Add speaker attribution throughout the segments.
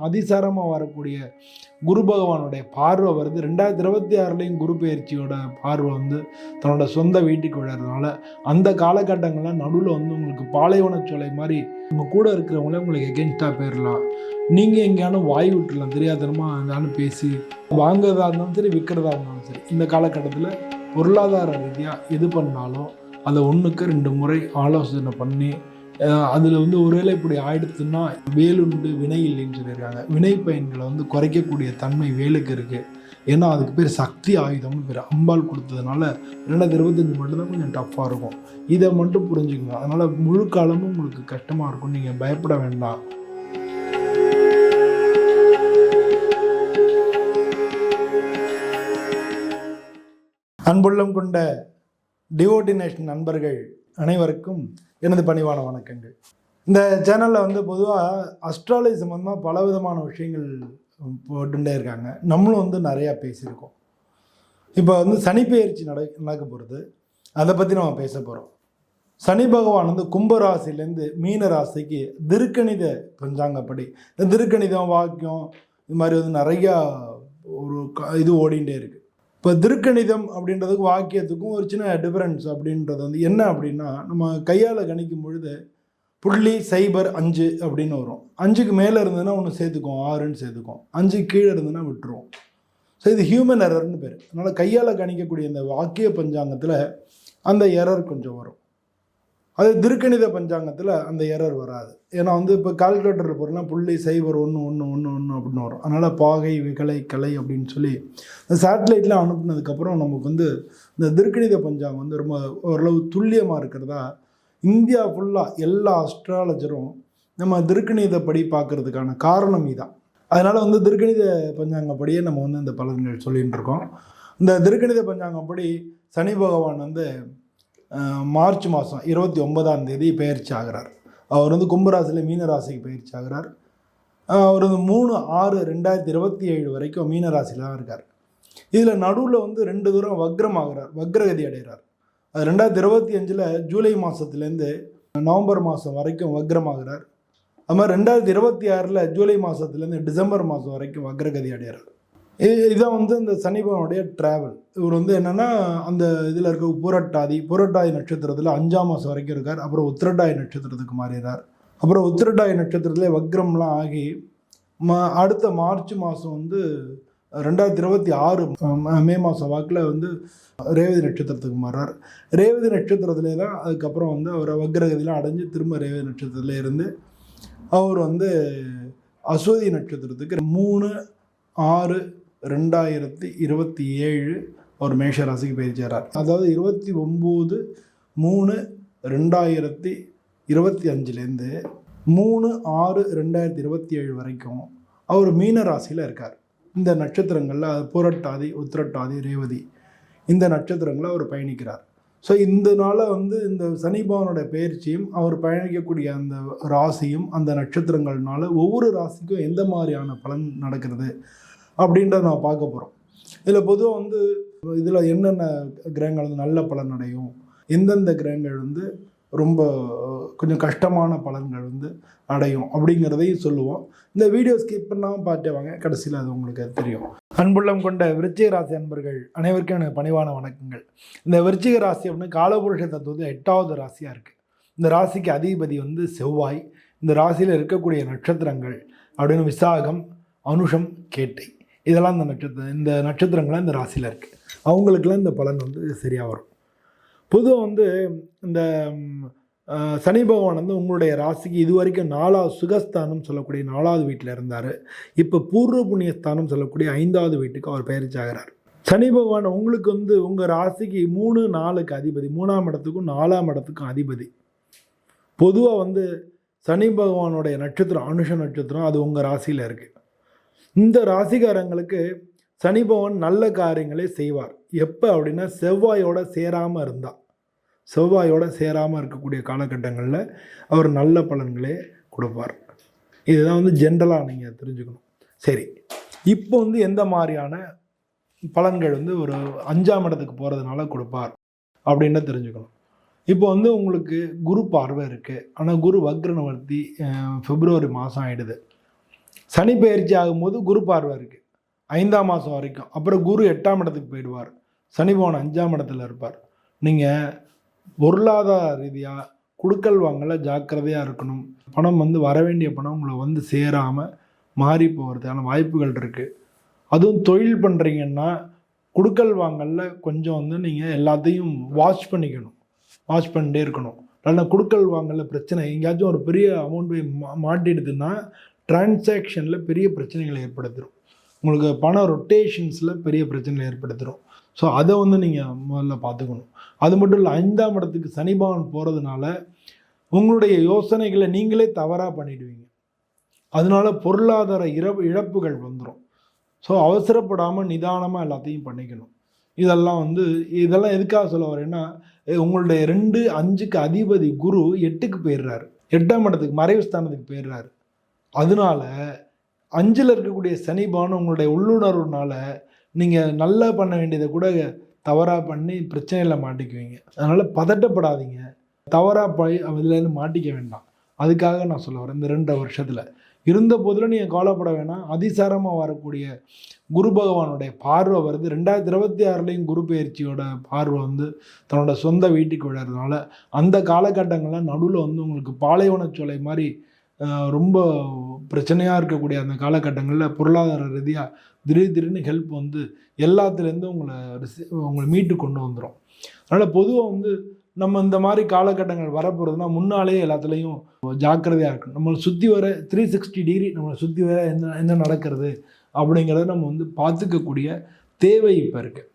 Speaker 1: அதிசாரமாக வரக்கூடிய குரு பகவானுடைய பார்வை வருது. ரெண்டாயிரத்தி இருபத்தி ஆறுலேயும் குரு பயிற்சியோட பார்வை வந்து தன்னோட சொந்த வீட்டுக்கு விழறதுனால அந்த காலகட்டங்கள்ல நடுவில் வந்து உங்களுக்கு பாலைவனச்சோலை மாதிரி உங்கள் கூட இருக்கிறவங்களே உங்களுக்கு எகென்ஸ்டாக போயிடலாம் நீங்கள் எங்கேயாலும் வாய் விட்டுறலாம் தெரியாதனமா இருந்தாலும் பேசி வாங்குறதா இருந்தாலும் சரி விற்கிறதா இருந்தாலும் சரி இந்த காலகட்டத்தில் பொருளாதார ரீதியாக எது பண்ணாலும் அதை ஒன்றுக்கு ரெண்டு முறை ஆலோசனை பண்ணி அதில் வந்து ஒருவேளை இப்படி ஆயிடுத்துன்னா வேலுண்டு வினை இல்லைன்னு சொல்லியிருக்காங்க. வினை பயன்களை வந்து குறைக்கக்கூடிய தன்மை வேலுக்கு இருக்குது ஏன்னா அதுக்கு பேர் சக்தி ஆயுதம்னு பேர் அம்பாள் கொடுத்ததுனால ரெண்டாயிரத்தி இருபத்தஞ்சி மட்டும்தான் கொஞ்சம் டஃப்பாக இருக்கும். இதை மட்டும் புரிஞ்சுக்கங்க அதனால் முழு காலமும் உங்களுக்கு கஷ்டமாக இருக்கும் நீங்கள் பயப்பட வேண்டாம். அன்புள்ளம் கொண்ட டிவோடினேஷன் நண்பர்கள் அனைவருக்கும் எனது பணிவான வணக்கங்கள். இந்த சேனலில் வந்து பொதுவாக அஸ்ட்ராலஜி சம்மந்தமாக பல விதமான விஷயங்கள் போட்டுட்டே இருக்காங்க. நம்மளும் வந்து நிறையா பேசியிருக்கோம். இப்போ வந்து சனி பெயர்ச்சி நட நடக்க போகிறது அதை பற்றி நம்ம பேச போகிறோம் சனி பகவான் வந்து கும்பராசிலேருந்து மீன ராசிக்கு திருக்கணித பஞ்சாங்கப்படி இந்த திருக்கணிதம் வாக்கியம் இது மாதிரி வந்து நிறையா ஒரு க- இது ஓடிண்டே இருக்குது இப்போ திருக்கணிதம் அப்படின்றதுக்கு வாக்கியத்துக்கும் ஒரு சின்ன டிஃபரன்ஸ் அப்படின்றது வந்து என்ன அப்படின்னா நம்ம கையால் கணிக்கும் பொழுது புள்ளி சைபர் அஞ்சு அப்படின்னு வரும். அஞ்சுக்கு மேலே இருந்ததுன்னா ஒன்று சேர்த்துக்கும் ஆறுன்னு சேர்த்துக்கும் அஞ்சு கீழே இருந்ததுன்னா விட்டுருவோம். ஸோ இது ஹியூமன் எரர்னு பேர். அதனால் கையால் கணிக்கக்கூடிய இந்த வாக்கிய பஞ்சாங்கத்தில் அந்த எரர் கொஞ்சம் வரும். அது திருக்கணித பஞ்சாங்கத்தில் அந்த எரர் வராது. ஏன்னா வந்து இப்போ கால்குலேட்டர் போகிறோம்னா புள்ளி சைபர் ஒன்று ஒன்று ஒன்று ஒன்று அப்படின்னு வரும். அதனால் பாகை விகலை கலை அப்படின்னு சொல்லி இந்த சேட்டலைட்லாம் அனுப்புனதுக்கப்புறம் நமக்கு வந்து இந்த திருக்கணித பஞ்சாங்கம் வந்து ரொம்ப ஓரளவு துல்லியமாக இருக்கிறதா இந்தியா ஃபுல்லாக எல்லா அஸ்ட்ராலஜரும் நம்ம திருக்கணிதப்படி பார்க்கறதுக்கான காரணம் இதான். அதனால் வந்து திருக்கணித பஞ்சாங்கப்படியே நம்ம வந்து இந்த பலன்கள் சொல்லிகிட்டு இருக்கோம். இந்த திருக்கணித பஞ்சாங்கப்படி சனி பகவான் வந்து மார்ச் மாதம் இருபத்தி ஒன்பதாம் தேதி பயிற்சி ஆகிறார். அவர் வந்து கும்பராசியில் மீனராசிக்கு பயிற்சி ஆகிறார். அவர் வந்து மூணு ஆறு ரெண்டாயிரத்தி இருபத்தி ஏழு வரைக்கும் மீனராசிலாம் தான் இருக்கார். இதில் நடுவில் வந்து ரெண்டு தூரம் வக்ரம் ஆகிறார் வக்ரகதி அடைகிறார். அது ரெண்டாயிரத்தி இருபத்தி அஞ்சில் ஜூலை மாதத்துலேருந்து நவம்பர் மாதம் வரைக்கும் வக்ரமாகிறார் அது மாதிரி ரெண்டாயிரத்தி இருபத்தி ஆறில் ஜூலை மாதத்துலேருந்து டிசம்பர் மாதம் வரைக்கும் வக்ரகதி அடைகிறார். இதான் வந்து இந்த சனி பகவானுடைய ட்ராவல் இவர் வந்து என்னென்னா அந்த இதில் இருக்க புரட்டாதி புரட்டாதி நட்சத்திரத்தில் அஞ்சாம் மாதம் வரைக்கும் இருக்கார். அப்புறம் உத்திரட்டாதி நட்சத்திரத்துக்கு மாறிடுறார் அப்புறம் உத்திரட்டாதி நட்சத்திரத்தில் வக்ரம்லாம் ஆகி ம அடுத்த மார்ச் மாதம் வந்து ரெண்டாயிரத்தி இருபத்தி ஆறு மே மாதம் வாக்கில் வந்து ரேவதி நட்சத்திரத்துக்கு மாறார் ரேவதி நட்சத்திரத்திலே தான் அதுக்கப்புறம் வந்து அவர் வக்ரகதியெலாம் அடைஞ்சு திரும்ப ரேவதி நட்சத்திரத்துல இருந்து அவர் வந்து அஸ்வதி நட்சத்திரத்துக்கு மூணு ஆறு ரெண்டாயிரத்தி இருபத்தி ஏழு அவர் மேஷ ராசிக்கு பயிற்சியாரார் அதாவது இருபத்தி ஒம்பது மூணு ரெண்டாயிரத்தி இருபத்தி அஞ்சுலேருந்து மூணு ஆறு ரெண்டாயிரத்தி இருபத்தி ஏழு வரைக்கும் அவர் மீன ராசியில் இருக்கார். இந்த நட்சத்திரங்களில் அது புரட்டாதி உத்திரட்டாதி ரேவதி இந்த நட்சத்திரங்களை அவர் பயணிக்கிறார். ஸோ இந்த வந்து இந்த சனிபவனோட பயிற்சியும் அவர் பயணிக்கக்கூடிய அந்த ராசியும் அந்த நட்சத்திரங்கள்னால ஒவ்வொரு ராசிக்கும் எந்த மாதிரியான பலன் நடக்கிறது? அப்படின்றத நம்ம பார்க்க போகிறோம் இதில் பொதுவாக வந்து இதில் என்னென்ன கிரகங்கள் வந்து நல்ல பலன் அடையும்? எந்தெந்த கிரகங்கள் வந்து ரொம்ப கொஞ்சம் கஷ்டமான பலன்கள் வந்து அடையும் அப்படிங்கிறதையும் சொல்லுவோம். இந்த வீடியோ ஸ்கிப் பண்ணாமல் பார்த்து வாங்க. கடைசியில் அது உங்களுக்கு தெரியும். அன்புள்ளம் கொண்ட விருச்சிக ராசி அன்பர்கள் அனைவருக்கும் எனக்கு பணிவான வணக்கங்கள். இந்த விருச்சிக ராசி அப்படின்னு காலபுருஷ தத்துவத்தில் எட்டாவது ராசியாக இருக்குது இந்த ராசிக்கு அதிபதி வந்து செவ்வாய். இந்த ராசியில் இருக்கக்கூடிய நட்சத்திரங்கள் அப்படின்னு விசாகம் அனுஷம் கேட்டை. இதெல்லாம் இந்த நட்சத்திரம் இந்த நட்சத்திரங்கள்லாம் இந்த ராசியில் இருக்குது அவங்களுக்கெல்லாம் இந்த பலன் வந்து சரியாக வரும். பொதுவாக வந்து இந்த சனி பகவான் வந்து உங்களுடைய ராசிக்கு இது வரைக்கும் நாலாவது சுகஸ்தானம் சொல்லக்கூடிய நாலாவது வீட்டில் இருந்தார். இப்போ பூர்வ புண்ணியஸ்தானம் சொல்லக்கூடிய ஐந்தாவது வீட்டுக்கு அவர் பயிற்சி ஆகிறார் சனி பகவான் உங்களுக்கு வந்து உங்கள் ராசிக்கு மூணு நாலுக்கு அதிபதி மூணாம் இடத்துக்கும் நாலாம் இடத்துக்கும் அதிபதி. பொதுவாக வந்து சனி பகவானுடைய நட்சத்திரம் அனுஷ நட்சத்திரம் அது உங்கள் ராசியில் இருக்குது இந்த ராசிகாரங்களுக்கு சனி பகவான் நல்ல காரியங்களே செய்வார். எப்போ அப்படின்னா செவ்வாயோட சேராமல் இருந்தால் செவ்வாயோட சேராமல் இருக்கக்கூடிய காலகட்டங்களில் அவர் நல்ல பலன்களே கொடுப்பார். இதுதான் வந்து ஜென்ரலாக நீங்கள் தெரிஞ்சுக்கணும். சரி இப்போ வந்து எந்த மாதிரியான பலன்கள் வந்து ஒரு அஞ்சாம் இடத்துக்கு போகிறதுனால கொடுப்பார் அப்படின்னு தெரிஞ்சுக்கணும். இப்போ வந்து உங்களுக்கு குரு பார்வை இருக்குது ஆனால் குரு வக்ரனவர்த்தி அஹ், பிப்ரவரி மாதம் ஆயிடுது. சனி பயிற்சி ஆகும்போது குரு பார்வை இருக்குது ஐந்தாம் மாதம் வரைக்கும். அப்புறம் குரு எட்டாம் இடத்துக்கு போயிடுவார். சனி பவன் அஞ்சாம் இடத்துல இருப்பார். நீங்கள் பொருளாதார ரீதியாக குடுக்கல் வாங்கல ஜாக்கிரதையாக இருக்கணும். பணம் வந்து வர வேண்டிய பணம் உங்களை வந்து சேராமல் மாறி போகிறதுக்கான வாய்ப்புகள் இருக்குது அதுவும் தொழில் பண்ணுறீங்கன்னா குடுக்கல் வாங்கல கொஞ்சம் வந்து நீங்கள் எல்லாத்தையும் வாஷ் பண்ணிக்கணும். வாஷ் பண்ணிட்டே இருக்கணும். இல்லைன்னா குடுக்கல் வாங்கல பிரச்சனை. எங்கேயாச்சும் ஒரு பெரிய அமௌண்ட் போய் மா மாட்டிடுதுன்னா டிரான்சாக்ஷனில் பெரிய பிரச்சனைகளை ஏற்படுத்திடும் உங்களுக்கு பண ரொட்டேஷன்ஸில் பெரிய பிரச்சனைகளை ஏற்படுத்திடும் ஸோ அதை வந்து நீங்கள் முதல்ல பார்த்துக்கணும். அது மட்டும் இல்லை ஐந்தாம் இடத்துக்கு சனிபவன் போகிறதுனால உங்களுடைய யோசனைகளை நீங்களே தவறாக பண்ணிடுவீங்க. அதனால பொருளாதார இறப்பு இழப்புகள் வந்துடும் ஸோ அவசரப்படாமல் நிதானமாக எல்லாத்தையும் பண்ணிக்கணும். இதெல்லாம் வந்து இதெல்லாம் எதுக்காக சொல்ல வரேன்னா உங்களுடைய ரெண்டு அஞ்சுக்கு அதிபதி குரு எட்டுக்கு போயிடுறாரு. எட்டாம் இடத்துக்கு மறைவு ஸ்தானத்துக்கு போயிடுறாரு. அதனால அஞ்சில் இருக்கக்கூடிய சனி உங்களுடைய உள்ளுணர்வுனால நீங்கள் நல்லா பண்ண வேண்டியதை கூட தவறாக பண்ணி பிரச்சனையில் மாட்டிக்குவீங்க. அதனால் பதட்டப்படாதீங்க. தவறாக போய் இதுலேருந்து மாட்டிக்க வேண்டாம். அதுக்காக நான் சொல்ல வரேன் இந்த ரெண்டரை வருஷத்தில். இருந்த போதிலும் நீங்கள் கவலைப்பட வேணாம். அதிசாரமாக வரக்கூடிய குரு பகவானுடைய பார்வை வருது. ரெண்டாயிரத்தி இருபத்தி ஆறுலேயும் குரு பயிற்சியோட பார்வை வந்து தன்னோட சொந்த வீட்டுக்கு விழறதுனால அந்த காலகட்டங்களில் நடுவில் வந்து உங்களுக்கு பாலைவனச்சோலை மாதிரி ரொம்ப பிரச்சனையாக இருக்கக்கூடிய அந்த காலகட்டங்களில் பொருளாதார ரீதியாக திடீர் திடீர்னு ஹெல்ப் வந்து எல்லாத்துலேருந்து உங்களை உங்களை மீட்டு கொண்டு வந்துடும் அதனால் பொதுவாக வந்து நம்ம இந்த மாதிரி காலகட்டங்கள் வரப்போகிறதுனா முன்னாலே எல்லாத்துலேயும் ஜாக்கிரதையாக இருக்கணும். நம்மளை சுற்றி வர த்ரீ சிக்ஸ்டி டிகிரி நம்மளை சுற்றி வர என்ன என்ன நடக்கிறது அப்படிங்கிறத நம்ம வந்து பார்த்துக்கக்கூடிய தேவை இப்போ இருக்குது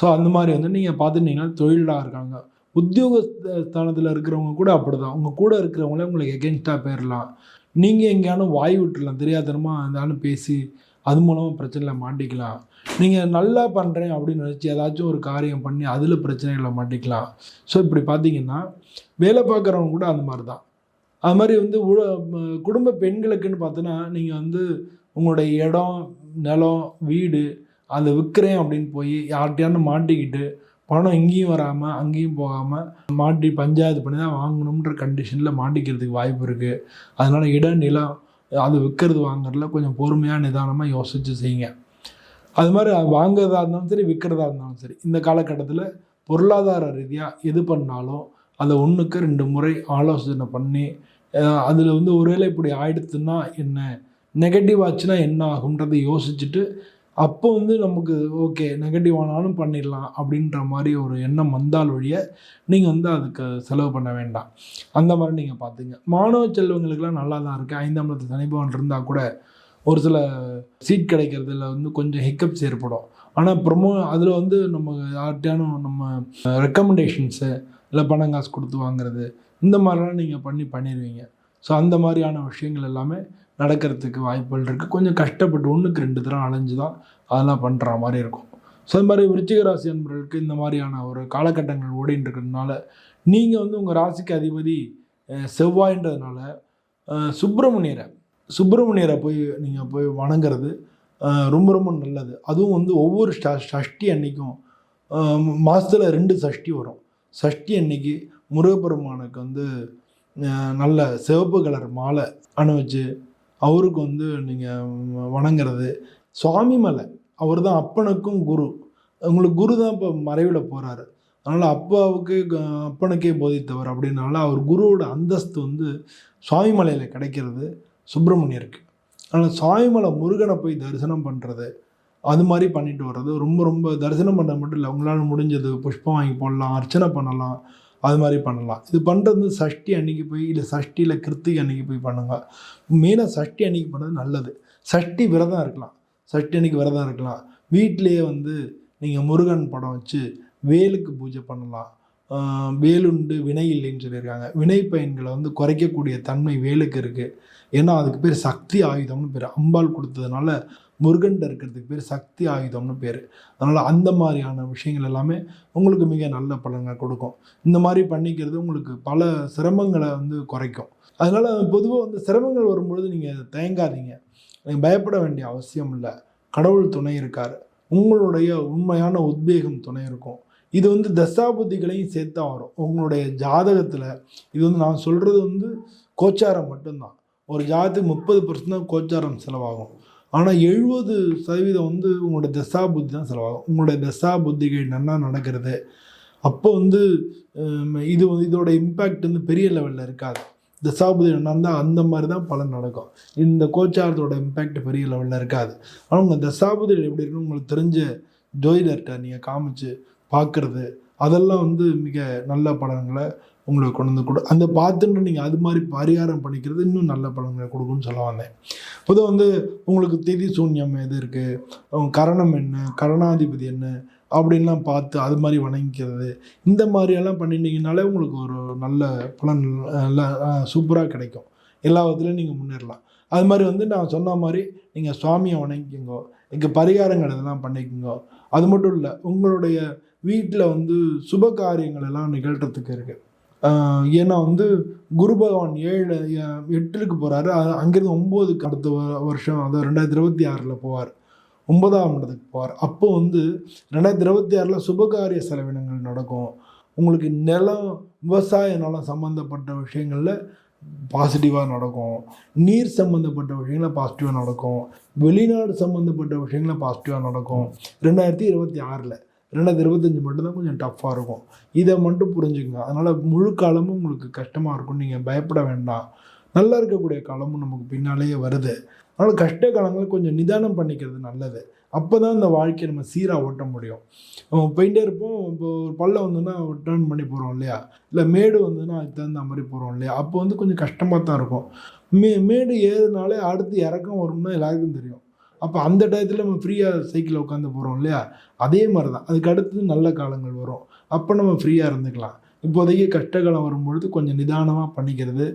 Speaker 1: ஸோ அந்த மாதிரி வந்து நீங்கள் பார்த்துட்டீங்கன்னா தொழிலாக இருக்காங்க. உத்தியோக ஸ்தானத்தில் இருக்கிறவங்க கூட அப்படி தான் உங்கள் கூட இருக்கிறவங்களே உங்களுக்கு எகென்ஸ்டாக போயிடலாம் நீங்கள் எங்கேயானும் வாய் விட்டுறலாம். தெரியாதனமாக இருந்தாலும் பேசி அது மூலமாக பிரச்சனையில் மாட்டிக்கலாம். நீங்கள் நல்லா பண்ணுறேன் அப்படின்னு நினச்சி ஏதாச்சும் ஒரு காரியம் பண்ணி அதில் பிரச்சனைகளை மாட்டிக்கலாம். ஸோ இப்படி பார்த்தீங்கன்னா வேலை பார்க்குறவங்க கூட அந்த மாதிரி தான் அது மாதிரி வந்து குடும்ப பெண்களுக்குன்னு பார்த்தோன்னா நீங்கள் வந்து உங்களுடைய இடம் நிலம் வீடு அதை விற்கிறேன் அப்படின்னு போய் யார்கிட்டயானு மாட்டிக்கிட்டு பணம் இங்கேயும் வராமல் அங்கேயும் போகாமல் மாட்டி பஞ்சாயத்து பண்ணி தான் வாங்கணுன்ற கண்டிஷனில் மாட்டிக்கிறதுக்கு வாய்ப்பு இருக்குது அதனால் இட நிலம் அது விற்கிறது வாங்குறதுல கொஞ்சம் பொறுமையாக நிதானமாக யோசித்து செய்யுங்க. அது மாதிரி வாங்குறதா இருந்தாலும் சரி விற்கிறதா இருந்தாலும் சரி இந்த காலகட்டத்தில் பொருளாதார ரீதியாக எது பண்ணாலும் அதை ஒன்றுக்கு ரெண்டு முறை ஆலோசனை பண்ணி அதில் வந்து ஒருவேளை இப்படி ஆயிடுத்துன்னா என்ன நெகட்டிவ் ஆச்சுன்னா என்ன ஆகுன்றதை யோசிச்சுட்டு அப்போ வந்து நமக்கு ஓகே நெகட்டிவ் ஆனாலும் பண்ணிடலாம் அப்படின்ற மாதிரி ஒரு எண்ணம் வந்தால் ஒழிய நீங்கள் வந்து அதுக்கு செலவு பண்ண வேண்டாம். அந்த மாதிரி நீங்கள் பார்த்துங்க மாணவ செல்வங்களுக்கெல்லாம் நல்லா தான் இருக்குது ஐந்தாம் இடத்து சனிபவன் இருந்தால் கூட ஒரு சில சீட் கிடைக்கிறதுல வந்து கொஞ்சம் ஹிக்கப்ஸ் ஏற்படும். ஆனால் ப்ரொமோ அதில் வந்து நம்ம யார்கிட்டயானும் நம்ம ரெக்கமெண்டேஷன்ஸு இல்லை பணம் காசு கொடுத்து வாங்குறது இந்த மாதிரிலாம் நீங்கள் பண்ணி பண்ணிடுவீங்க ஸோ அந்த மாதிரியான விஷயங்கள் எல்லாமே நடக்கிறதுக்கு வாய்ப்புகள் இருக்குது கொஞ்சம் கஷ்டப்பட்டு ஒன்றுக்கு ரெண்டு தரம் அலைஞ்சு தான் அதெல்லாம் பண்ணுற மாதிரி இருக்கும். ஸோ அது மாதிரி விருச்சிக ராசி அன்பர்களுக்கு இந்த மாதிரியான ஒரு காலகட்டங்கள் ஓடின்னு இருக்கிறதுனால நீங்கள் வந்து உங்கள் ராசிக்கு அதிபதி செவ்வாயின்றதுனால சுப்பிரமணியரை சுப்பிரமணியரை போய் நீங்கள் போய் வணங்குறது ரொம்ப ரொம்ப நல்லது. அதுவும் வந்து ஒவ்வொரு ஷ சஷ்டி அன்னைக்கும் மாதத்தில் ரெண்டு சஷ்டி வரும். சஷ்டி அன்னைக்கு முருகப்பெருமானுக்கு வந்து நல்ல சிவப்பு கலர் மாலை அணிவிச்சு அவருக்கு வந்து நீங்கள் வணங்குறது. சுவாமி மலை அவர் தான் அப்பனுக்கும் குரு. உங்களுக்கு குரு தான் இப்போ மறைவில் போகிறாரு அதனால் அப்பாவுக்கு க- அப்பனுக்கே போதித்தவர் அப்படின்னால அவர் குருவோட அந்தஸ்து வந்து சுவாமிமலையில் கிடைக்கிறது சுப்பிரமணியருக்கு. அதனால் சுவாமிமலை முருகனை போய் தரிசனம் பண்ணுறது அது மாதிரி பண்ணிட்டு வர்றது. ரொம்ப ரொம்ப தரிசனம் பண்ண மட்டும் இல்லை உங்களால் முடிஞ்சது புஷ்பம் வாங்கி போடலாம் அர்ச்சனை பண்ணலாம். அது மாதிரி பண்ணலாம். இது பண்ணுறது வந்து சஷ்டி அன்னைக்கு போய் இல்லை சஷ்டியில் கிருத்திகை அன்னைக்கு போய் பண்ணுங்கள் மெயினாக சஷ்டி அன்னைக்கு பண்ணுறது நல்லது. சஷ்டி விரதம் இருக்கலாம். சஷ்டி அன்னைக்கு விரதம் இருக்கலாம். வீட்டிலேயே வந்து நீங்கள் முருகன் படம் வச்சு வேலுக்கு பூஜை பண்ணலாம். வேலுண்டு வினை இல்லைன்னு சொல்லியிருக்காங்க. வினை பயன்களை வந்து குறைக்கக்கூடிய தன்மை வேலுக்கு இருக்குது ஏன்னா அதுக்கு பேர் சக்தி ஆயுதம்னு பேர். அம்பாள் கொடுத்ததுனால முருகன்ட்ட இருக்கிறதுக்கு பேர் சக்தி ஆயுதம்னு பேர். அதனால் அந்த மாதிரியான விஷயங்கள் எல்லாமே உங்களுக்கு மிக நல்ல பலனை கொடுக்கும். இந்த மாதிரி பண்ணிக்கிறது உங்களுக்கு பல சிரமங்களை வந்து குறைக்கும். அதனால் பொதுவாக வந்து சிரமங்கள் வரும்பொழுது நீங்கள் தயங்காதீங்க. நீங்கள் பயப்பட வேண்டிய அவசியம் இல்லை. கடவுள் துணை இருக்கார். உங்களுடைய உண்மையான உத்வேகம் துணை இருக்கும். இது வந்து தசாபுத்திகளையும் சேர்த்தா வரும். உங்களுடைய ஜாதகத்தில் இது வந்து நான் சொல்கிறது வந்து கோச்சாரம் மட்டும்தான். ஒரு ஜாதத்துக்கு முப்பது பர்சன்ட் தான் கோச்சாரம் செலவாகும். ஆனால் எழுபது சதவீதம் வந்து உங்களோட தசா புத்தி தான் செலவாகும் உங்களுடைய தசா புத்திகள் நல்லா நடக்கிறது. அப்போ வந்து இது வந்து இதோட இம்பேக்ட் வந்து பெரிய லெவலில் இருக்காது. தசாபுதி நடந்தால் அந்த மாதிரி தான் பலன் நடக்கும். இந்த கோச்சாரத்தோட இம்பேக்ட் பெரிய லெவலில் இருக்காது. ஆனால் உங்கள் தசாபுதிகள் எப்படி இருக்குன்னு உங்களுக்கு தெரிஞ்ச ஜோதிடர்கிட்ட நீங்கள் காமிச்சு பார்க்குறது அதெல்லாம் வந்து மிக நல்ல பலன்களை உங்களுக்கு கொண்டு வந்து கொடு. அந்த பார்த்துட்டு நீங்கள் அது மாதிரி பரிகாரம் பண்ணிக்கிறது இன்னும் நல்ல பலன்களை கொடுக்குன்னு சொல்ல வந்தேன். பொதுவாக வந்து உங்களுக்கு திதி சூன்யம் எது இருக்குது கரணம் என்ன? கரணாதிபதி என்ன? அப்படின்லாம் பார்த்து அது மாதிரி வணங்கிக்கிறது. இந்த மாதிரியெல்லாம் பண்ணிட்டீங்கனாலே உங்களுக்கு ஒரு நல்ல பலன் நல்ல சூப்பராக கிடைக்கும். எல்லா விதத்துலையும் நீங்கள் முன்னேறலாம். அது மாதிரி வந்து நான் சொன்ன மாதிரி நீங்கள் சுவாமியை வணங்கிக்கோங்க. இங்கே பரிகாரங்கள் இதெல்லாம் பண்ணிக்கோங்க. அது மட்டும் இல்லை உங்களுடைய வீட்டில் வந்து சுப காரியங்கள் எல்லாம் நிகழ்கிறதுக்கு இருக்குது ஏன்னா வந்து குரு பகவான் ஏழு எட்டுக்கு போகிறாரு அங்கேருந்து ஒம்போதுக்கு அடுத்த வ- வருஷம் அதாவது ரெண்டாயிரத்தி இருபத்தி ஆறில் போவார். ஒன்பதாம் இடத்துக்கு போவார். அப்போ வந்து ரெண்டாயிரத்தி இருபத்தி ஆறில் சுபகாரிய செலவினங்கள் நடக்கும். உங்களுக்கு நிலம் விவசாய நிலம் சம்மந்தப்பட்ட விஷயங்களில் பாசிட்டிவாக நடக்கும். நீர் சம்மந்தப்பட்ட விஷயங்களில் பாசிட்டிவாக நடக்கும். வெளிநாடு சம்மந்தப்பட்ட விஷயங்களை பாசிட்டிவாக நடக்கும். ரெண்டாயிரத்தி இருபத்தி ஆறில். ரெண்டாயிரத்தி இருபத்தஞ்சி மட்டும்தான் கொஞ்சம் டஃப்பாக இருக்கும். இதை மட்டும் புரிஞ்சுக்கங்க. அதனால் முழு காலமும் உங்களுக்கு கஷ்டமாக இருக்கும் நீங்கள் பயப்பட வேண்டாம். நல்லா இருக்கக்கூடிய காலமும் நமக்கு பின்னாலேயே வருது. அதனால் கஷ்ட காலங்களை கொஞ்சம் நிதானம் பண்ணிக்கிறது நல்லது. அப்போ தான் இந்த வாழ்க்கையை நம்ம சீராக ஓட்ட முடியும். போயிட்டே இருப்போம். இப்போ ஒரு பள்ளம் வந்துன்னா டேர்ன் பண்ணி போகிறோம் இல்லையா? இல்லை மேடு வந்துன்னா அதுக்கு தகுந்த மாதிரி போகிறோம் இல்லையா? அப்போ வந்து கொஞ்சம் கஷ்டமாக தான் இருக்கும். மே மேடு ஏறுனாலே அடுத்து இறக்கம் வரும்னா எல்லாருக்கும் தெரியும். அப்போ அந்த டயத்தில் நம்ம ஃப்ரீயாக சைக்கிளில் உட்காந்து போகிறோம் இல்லையா? அதே மாதிரி தான் அதுக்கு அடுத்து நல்ல காலங்கள் வரும். அப்போ நம்ம ஃப்ரீயாக இருந்துக்கலாம். இப்போதைக்கு கஷ்டகாலம் வரும்பொழுது கொஞ்சம் நிதானமாக பண்ணிக்கிறது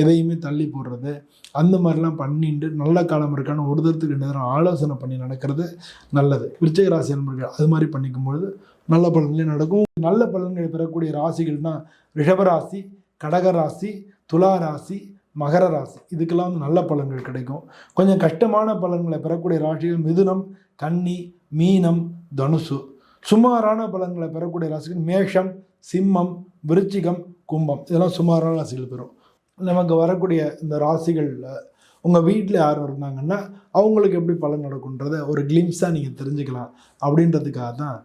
Speaker 1: எதையுமே தள்ளி போடுறது அந்த மாதிரிலாம் பண்ணிட்டு நல்ல காலம் இருக்கான்னு ஒரு தரத்துக்கு ஆலோசனை பண்ணி நடக்கிறது நல்லது. விருச்சக ராசி நண்பர்கள் அது மாதிரி பண்ணிக்கும் பொழுது நல்ல பலன்களே நடக்கும். நல்ல பலன்களை பெறக்கூடிய ராசிகள்னா ரிஷபராசி கடகராசி துலா ராசி மகர ராசி. இதுக்கெல்லாம் வந்து நல்ல பலன்கள் கிடைக்கும். கொஞ்சம் கஷ்டமான பலன்களை பெறக்கூடிய ராசிகள் மிதுனம் கன்னி மீனம் தனுசு. சுமாரான பலன்களை பெறக்கூடிய ராசிகள் மேஷம் சிம்மம் விருச்சிகம் கும்பம். இதெல்லாம் சுமாரான ராசிகள் பெறும். நமக்கு வரக்கூடிய இந்த ராசிகளில் உங்கள் வீட்டில் யாரும் இருந்தாங்கன்னா அவங்களுக்கு எப்படி பலன் நடக்குன்றத ஒரு கிளிம்ஸாக நீங்கள் தெரிஞ்சுக்கலாம். அப்படின்றதுக்காக தான்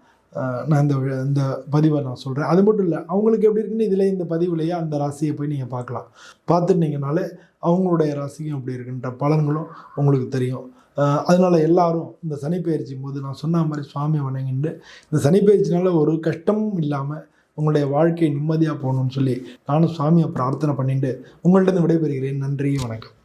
Speaker 1: நான் இந்த இந்த பதிவை நான் சொல்கிறேன் அது மட்டும் இல்லை அவங்களுக்கு எப்படி இருக்குன்னு இதில் இந்த பதிவுலையே அந்த ராசியை போய் நீங்கள் பார்க்கலாம். பார்த்துட்டீங்கனாலே அவங்களுடைய ராசியும் எப்படி இருக்குன்ற பலன்களும் உங்களுக்கு தெரியும். அதனால் அதனால எல்லாரும் இந்த சனிப்பெயர்ச்சியும் போது நான் சொன்ன மாதிரி சுவாமியை வணங்கிட்டு இந்த சனிப்பெயர்ச்சினால ஒரு கஷ்டமும் இல்லாமல் உங்களுடைய வாழ்க்கை நிம்மதியாக போகணும்னு சொல்லி நானும் சுவாமியை பிரார்த்தனை பண்ணிட்டு உங்கள்கிட்ட இருந்து விடைபெறுகிறேன். நன்றி வணக்கம்.